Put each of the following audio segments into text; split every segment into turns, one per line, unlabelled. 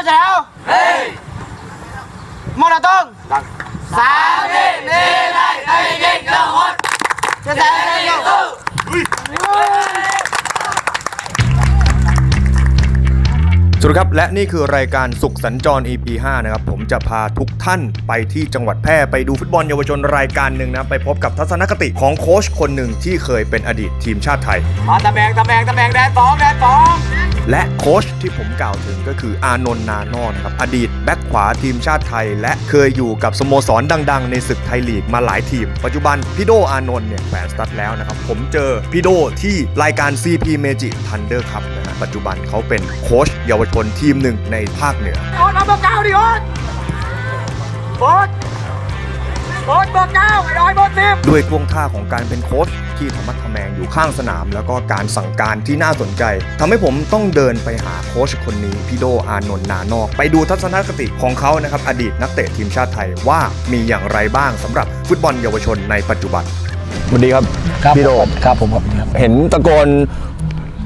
ชแล้วเฮ้ยมองเราต้องสามนี่นี่ไล่ไอ้เด็กเจ้าฮอดจะแซงได้ยัง
สวัสดีครับ และนี่คือรายการสุขสัญจร EP 5นะครับ ผมจะพาทุกท่านไปที่จังหวัดแพร่ไปดูฟุตบอลเยาวชนรายการหนึ่งนะไปพบกับทัศนคติของโค้ชคนหนึ่งที่เคยเป็นอดีตทีมชาติไทย
มาตะแบงตะแบงตะแบงแดนสองแดนสอง
และโค้ชที่ผมกล่าวถึงก็คืออานนท์นานอนะครับอดีตแบ็คขวาทีมชาติไทย และเคยอยู่กับสโมสรดัง ๆ ในศึกไทยลีกมาหลายทีม ปัจจุบันพี่โดอานนท์เนี่ยแขวนสตัดแล้วนะครับ ผมเจอพี่โดที่รายการ CP Meiji Thunder Cup นะฮะปัจจุบันเขาเป็นโค้ชเยาวชนทีมหนึ่งในภาคเหนือ
โอ๊ตเอาเบอร์เก้าดิโอ๊ตโอ๊ตโอ๊ตเบอร์เก้าไอ้ดอยเบอร์สิบ
ด้วยท่วงท่าของการเป็นโค้ชที่ธรรมะท แมงอยู่ข้างสนาม แล้วก็การสั่งการที่น่าสนใจทำให้ผมต้องเดินไปหาโค้ชคนนี้พี่โดอานนท์นานอก ไปดูทัศนคติของเขานะครับอดีตนักเตะทีมชาติไทยว่ามีอย่างไรบ้างสำหรับฟุตบอลเยาวชนในปัจจุบัน
สวัสดีครับ
ครับ
พี่โด
ครับผมครับครับ
เห็นตะโกน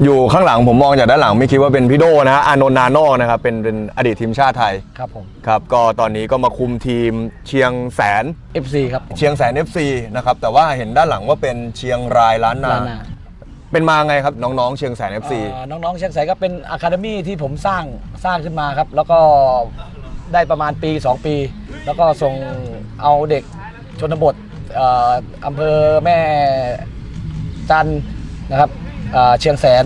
อยู่ข้างหลังผมมองจากด้านหลังไม่คิดว่าเป็นพี่โดนะฮะอานนท์นานอกนะครับเป็นเป็นอดีตทีมชาติไทย
ครับผม
ครับก็ตอนนี้ก็มาคุมทีมเชียงแสน
FC ครับผม
เชียงแสน FC นะครับแต่ว่าเห็นด้านหลังว่าเป็นเชียงรายล้านนา
ลานา
เป็นมาไงครับน้องๆเชียงแสน FC
เอ่อน้องๆเชียงแสนก็เป็นอะคาเดมี่ที่ผมสร้างสร้างขึ้นมาครับ แล้วก็ได้ประมาณปี 2 ปี แล้วก็ส่งเอาเด็กชนบทเอ่ออำเภอแม่จันทร์นะครับเอ่อเชียงแสน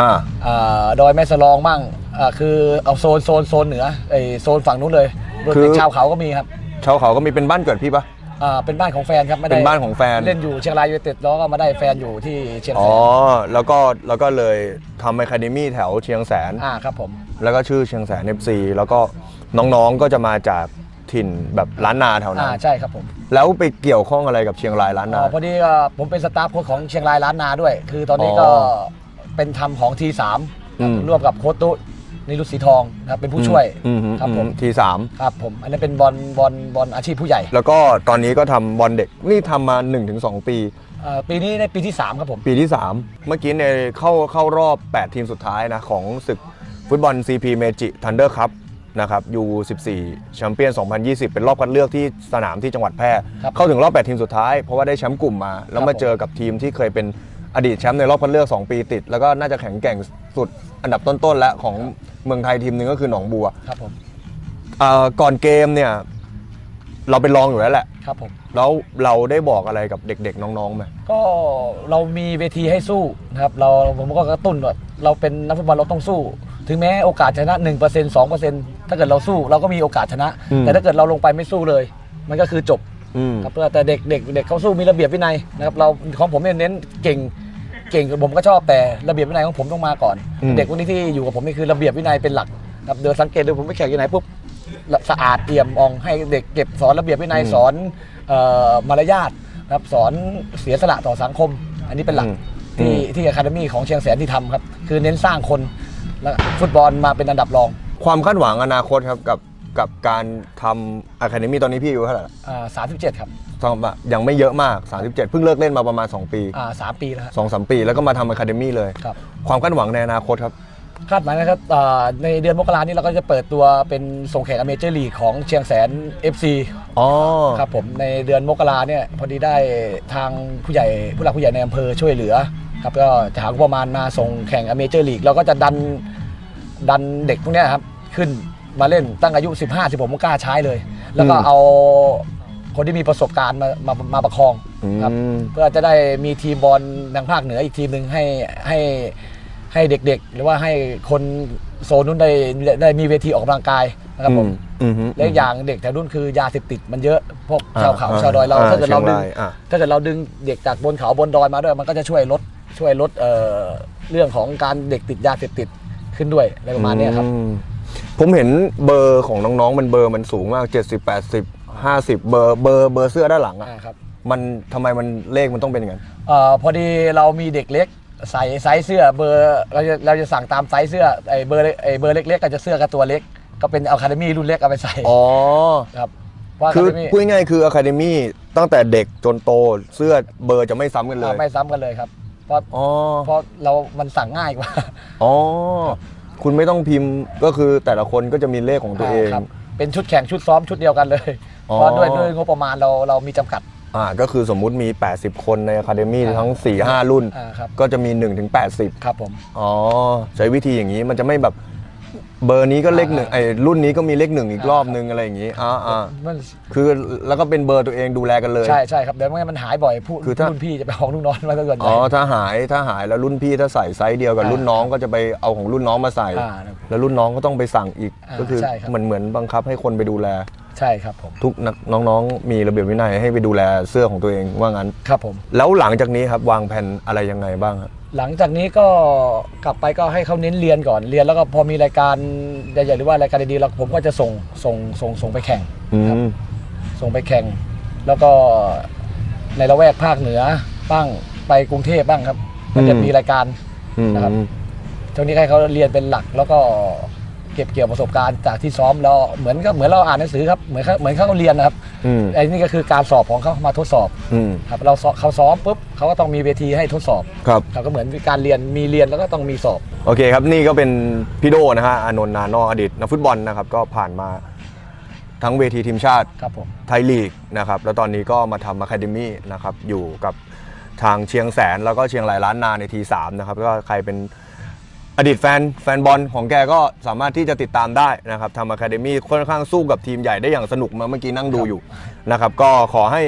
อ่า
อาดอยแม่สลองมั่งอ่าคือเอาโซนโซนโซนเหนือไอโซนฝั่งนู้นเลยรวมถึงชาวเขาก็มีครับ
ชาวเขาก็มีเป็นบ้านเกิดพี่ปะ
อ่าเป็นบ้านของแฟนครับไม่ได้
เป็นบ้านของแฟน
เล่นอยู่เชียงรายยูไนเต็ดแล้วก็มาได้แฟนอยู่ที่เชียง
อ๋
แส
อนแล้วก็แล้วก็เลยทำอะคาเดมี่แถวเชียงแสน
อ่าครับผม
แล้วก็ชื่อเชียงแสน FC แล้วก็น้องๆก็จะมาจากถิ่นแบบล้านนาแถวนั้
อ่านใช่ครับผม
แล้วไปเกี่ยวข้องอะไรกับเชียงรายล้าน
อ๋
นา
อพอดีก็ผมเป็นสตาฟโค้ชของเชียงรายล้านนาด้วย คือตอนนี้ก็
อ๋อ
เป็นทำของทีสาม
อืม
ร่วมกับโค้ชตุนิรุตสีทองนะครับเป็นผู้ช่วย
อืม
ครับผม
ทีสาม
ครับผมอันนี้นเป็นบอลบอลบอลอาชีพผู้ใหญ่
แล้วก็ตอนนี้ก็ทำบอลเด็กนี่ทำมา 1-2 ปี
เอ่อปีนี้ในปีที่3ครับผม
ปีที่ 3 เมื่อกี้ในเข้าเข้ารอบ 8 ทีมสุดท้ายนะ ของศึกฟุตบอล CP Meiji Thunder Cup นะครับ U14 แชมเปี้ยน 2020 เป็นรอบคัดเลือกที่สนามที่จังหวัดแพร่
ครับ
เข้าถึงรอบ 8 ทีมสุดท้าย เพราะว่าได้แชมป์กลุ่มมา แล้ว
ครับ
มาเจอกับทีมที่เคยเป็นอดีตแชมป์ในรอบคัดเลือก 2 ปีติด แล้วก็น่าจะแข็งแกร่งสุดอันดับต้นๆและของเมืองไทยทีมหนึ่งก็คือหนองบัว
ครับผม
เอ่อก่อนเกมเนี่ยเราเป็นรองอยู่แล้วแหละ
ครับผม
แล้วเราได้บอกอะไรกับเด็กๆน้องๆไหม
ก็เรามีเวทีให้สู้นะครับเราผมก็กระตุ้นว่าเราเป็นนักฟุตบอลเราต้องสู้ ถึงแม้โอกาสชนะ 1% 2%ถ้าเกิดเราสู้เราก็มีโอกาสชนะ
อืม
แต่ถ้าเกิดเราลงไปไม่สู้เลย มันก็คือจบ
อืม
ครับแต่เด็กเด็กเด็กเขาสู้มีระเบียบวินัยนะครับเราของผมเนี่ยเน้นเก่งเก่งผมก็ชอบแต่ระเบียบวินัยของผมต้องมาก่อน
อืม
เด็กพวกนี้ที่อยู่กับผมนี่คือระเบียบวินัยเป็นหลักครับเดินสังเกตดูผมไปแข่งที่ไหนปุ๊บสะอาดเอี่ยมอ่องให้เด็กเก็บสอนระเบียบวินัยสอนเอ่อมารยาทนะครับสอนเสียสละต่อสังคม อันนี้เป็นหลัก
อืม
ที่
อืม
ที่อะคาเดมี่ของเชียงแสนที่ทำครับ คือเน้นสร้างคน แล้วฟุตบอลมาเป็นอันดับรอง
ความคาดหวังอนาคตครับกับกับการทำอะคาเดมี่ตอนนี้พี่อายู่เท่าไหร่ละ
อ่าสามสิบเจ็ดครับ
สองยังไม่เยอะมาก 37 เพิ่งเลิกเล่นมาประมาณ 2 ปี
อ่าสามปีแล้วครับ
2อสปี แล้วก็มาทำอะคาเดมี่เลย
ครับ
ความคาดหวังในอนาคตครับ
คาดหมายนะครับอ่าในเดือนมกรานี้เราก็จะเปิดตัวเป็นส่งแข่งอเมเจอร์ลีกของเชียงแสน FC
อ๋อ
ครับผมในเดือนมกราเนี่ยพอดีได้ทางผู้ใหญ่ผู้หลักผู้ใหญ่ในอำเภอช่วยเหลือ ครับก็จะหางบประมาณมาส่งแข่งอเมเจอร์ลีกเราก็จะดันดันเด็กพวกเนี้ยครับขึ้นมาเล่นตั้งอายุ 15 16มกล้าใช้เลย แล้วก็
อืม
เอาคนที่มีประสบการณ์มามามาประคองครับ
อืม
เพื่อจะได้มีทีมบอลทางภาคเหนืออีกทีมหนึ่งให้ให้ให้เด็กๆ หรือว่าให้คนโซนนู้นได้ได้มีเวทีออกกำลังกายนะครับผม
อืม
และอีกอย่างเด็กแถวนู้นคือยาเสพติดมันเยอะพวก
อ่า
ชาวเขา
อ่า
ชาวดอยเรา
อ่า
ถ้าเกิดเราดึง
เชียงรายอ่า
ถ้าเกิดเราดึงเด็กจากบนเขาบนดอยมาด้วยมันก็จะช่วยลด ช่วยลดเอ่อเรื่องของการเด็กติดยาเสพติดขึ้นด้วยอะไรประมาณเนี้ยครับ
อืมผมเห็นเบอร์ของน้องๆ มันเบอร์มันสูงมาก 70 80 50 เบอร์เบอร์เบอร์เสื้อด้านหลังอะ
อ่าครับ
มันทำไมมันเลขมันต้องเป็นอย่างนั้น
เอ่อพอดีเรามีเด็กเล็กใส่ไซส์เสื้อเบอร์เราจะเราจะสั่งตามไซส์เสื้อไอ้เบอร์เล็กไอ้เบอร์เล็กๆก็จะเสื้อกับตัวเล็ก ก็เป็นอะคาเดมี่รุ่นเล็กเอาไปใส่
อ๋อ
ครับเพราะ
คือ
Academy
พูดง่ายๆคืออะคาเดมี่ตั้งแต่เด็กจนโตเสื้อเบอร์จะไม่ซ้ำกันเล
อ่ายไม่ซ้ำกันเลยครับ เพราะ
อ๋อ
เพราะเรามันสั่งง่ายกว่า
อ๋อ คุณไม่ต้องพิมพ์ก็คือแต่ละคนก็จะมีเลขของตัวเอง
ครับ เป็นชุดแข่งชุดซ้อมชุดเดียวกันเลย
อ๋อ
เพราะด้วยด้วยงบประมาณเราเรามีจำกัด
อ่าก็คือสมมุติมี 80 คนในอะคาเดมี่
อ่า
ทั้ง 4-5 รุ่น
อ่าครับ
ก็จะมี1ถึง80
ครับผม
อ๋อ ใช้วิธีอย่างนี้มันจะไม่แบบ เบอร์นี้ก็เลขหนึ่ง
อ่า
ไอ้รุ่นนี้ก็มีเลขหนึ่งอีก
อ่าร
อบนึงอะไรอย่างนี้อ่าอ่า
มัน
คือแล้วก็เป็นเบอร์ตัวเองดูแลกันเลย
ใช่ใช่ครับเดี๋ยวไม่งั้นมันหายบ่อยผู้
คือถ้า
รุ่นพี่จะไปของลูกน้องมาซะส่วนให
อ๋
ญ่
อถ้าหายถ้าหายแล้วรุ่นพี่ถ้าใส่ไซส์เดียวกับ
อ่า
รุ่นน้องก็จะไปเอาของรุ่นน้องมาใส่
อ่า
แล้วรุ่นน้องก็ต้องไปสั่งอีก
อ่า
ก็คือ
ใช่ครับ
มันเหมือนบังคับให้คนไปดูแล
ใช่ครับผม
ทุกนักน้องๆ มีระเบียบวินัยให้ไปดูแลเสื้อของตัวเองว่างั้น
ครับผม
แล้วหลังจากนี้ครับวางแผนอะไรยังไงบ้างครับ
หลังจากนี้ก็กลับไปก็ให้เขาเน้นเรียนก่อนเรียนแล้วก็พอมีรายการใหญ่ๆหรือว่ารายการดีๆเราผมก็จะส่งส่งส่งส่งไปแข่ง
อื
ครับ
ม
ส่งไปแข่ง แล้วก็ในละแวกภาคเหนือบ้างไปกรุงเทพบ้างครับก็จะมีรายการ
อืม
นะครับช่วงนี้ให้เขาเรียนเป็นหลักแล้วก็ เก็บเกี่ยวประสบการณ์จากที่ซ้อมแล้วเหมือนก็เหมือนเราอ่านหนังสือครับเหมือนเขาเหมือนเขาเรียนนะครับ
อืม
ไอ้นี่ก็คือการสอบของเขามาทดสอบ
อืม
ครับเราสอบเขาซ้อมปุ๊บเขาก็ต้องมีเวทีให้ทดสอบ
ครับ
ครับก็เหมือนการเรียนมีเรียนแล้วก็ต้องมีสอบ
โอเคครับนี่ก็เป็นพี่โดนะฮะอานนท์นานออดีตนักฟุตบอลนะครับก็ผ่านมาทั้งเวทีทีมชาติ
ครับผม
ไทยลีกนะครับแล้วตอนนี้ก็มาทำอะคาเดมี่นะครับอยู่กับทางเชียงแสนแล้วก็เชียงรายล้านนาในทีสามนะครับก็ใครเป็น อดีตแฟนแฟนบอลของแกก็สามารถที่จะติดตามได้นะครับทำอะคาเดมี่ค่อนข้างสู้กับทีมใหญ่ได้อย่างสนุกมาเมื่อกี้นั่งดูอยู่นะครับก็ขอให้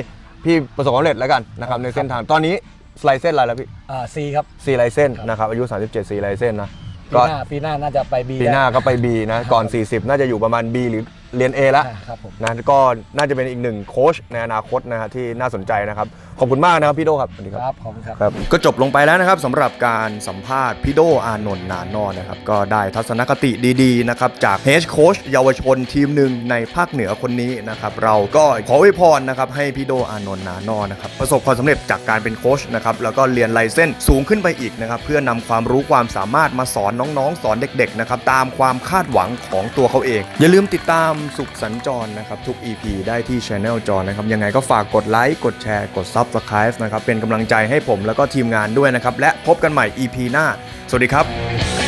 พี่ประสบความสำเร็จแล้วกันนะครับในเส้นทางตอนนี้สไลเส้นอะไรแล้วพี่
อ่าซีครับ
ซีไลเส้นนะครับอายุ 37ซีไลเส้นนะ
ปี
ก็
หน้าปีหน้าน่าจะไปบี
ปีหน้าก็ไป B นะก่อน 40 น่าจะอยู่ประมาณ B หรือ เรียน A แล้ว
ครับผม
นะก็น่าจะเป็นอีกหนึ่งโค้ชในอนาคตนะฮะที่น่าสนใจนะครับ ขอบคุณมากนะครับพี่โดครับสวัสดี
ค
ครับ
รับขอบคุณครับ
ครับ
ก็จบลงไปแล้วนะครับสำหรับการสัมภาษณ์พี่โดอานนท์นานอนะครับก็ได้ทัศนคติดีๆนะครับจากเฮดโค้ชเยาวชนทีมหนึ่งในภาคเหนือคนนี้นะครับเราก็ขออวยพรนะครับให้พี่โดอานนท์นานอนะครับประสบความสำเร็จจากการเป็นโค้ชนะครับแล้วก็เรียนไลเส้นส์สูงขึ้นไปอีกนะครับเพื่อนำความรู้ความสามารถมาสอนน้องๆ สอนเด็กๆนะครับตามความคาดหวังของตัวเขาเอง อย่าลืมติดตามสุขสัญจรนะครับ ทุก EP ได้ที่ Channel จอนะครับ ยังไงก็ฝากกดไลค์ กดแชร์ กด Subscribe นะครับ เป็นกำลังใจให้ผมแล้วก็ทีมงานด้วยนะครับ และพบกันใหม่ EP หน้า สวัสดีครับ